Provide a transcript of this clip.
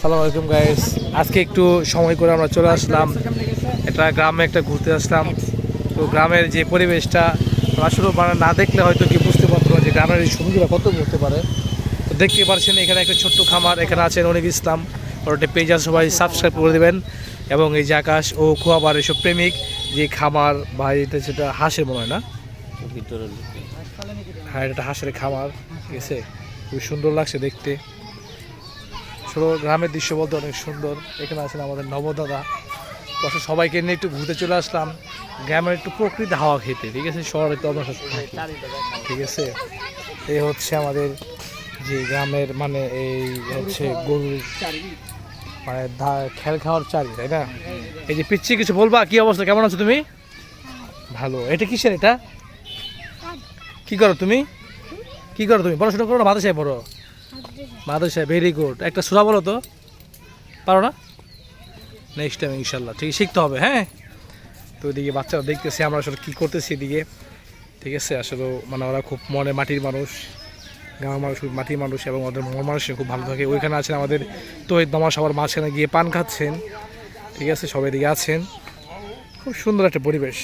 সালাম আলাইকুম গাইস আজকে একটু সময় করে আমরা চলে আসলাম। এটা গ্রামে একটা ঘুরতে আসলাম। তো গ্রামের যে পরিবেশটা আসলে মানে না দেখলে হয়তো কি বুঝতে পারতো যে গ্রামের এই সুন্দর কত ঘুরতে পারে। তো দেখতে পারছেন এখানে একটা ছোট্ট খামার এখানে আছেন অনেক ইসলাম। একটা পেজ সবাই সাবস্ক্রাইব করে দেবেন। এবং এই যে আকাশ ও খোয়াবার এসব প্রেমিক যে খামার বা এটা সেটা হাঁসের মনে হয় না? হ্যাঁ এটা হাঁসের খামার ঠিক আছে? খুব সুন্দর লাগছে দেখতে। ছোট গ্রামের দৃশ্য বলতে অনেক সুন্দর। এখানে আছেন আমাদের নবদাদা। তো সবাইকে নিয়ে একটু ঘুরতে চলে আসলাম। গ্রামের একটু প্রকৃতি হাওয়া খেতে, ঠিক আছে? শহরে তো। ঠিক আছে? এই হচ্ছে আমাদের যে গ্রামের মানে এই হচ্ছে গরুর মানে খেল খাওয়ার চারি তাই না? এই যে পিচ্ছি কিছু বলবা? কি অবস্থা? কেমন আছো তুমি? ভালো। এটা কিসের এটা? কি করো তুমি? কি করো তুমি? পড়াশোনা করো না মাদ্রাসায় পড়ো? মাদ্রাসায় ভেরি গুড একটা সুরা বলো তো? পারো না? নেক্সট টাইম ইনশাল্লাহ ঠিক, শিখতে হবে হ্যাঁ? তো ওইদিকে বাচ্চারা দেখতেছে আমরা আসলে কী করতেছি এদিকে। ঠিক আছে, আসলে মানে ওরা খুব মনে মাটির মানুষ। গ্রামের মানুষ, খুব মাটির মানুষ এবং ওদের মন মানুষের খুব ভালো থাকে। ওইখানে আছেন আমাদের তহিদ মামা সবার মাঝখানে গিয়ে পান খাচ্ছেন। ঠিক আছে, সবাই দিকে আছেন। খুব সুন্দর একটা পরিবেশ।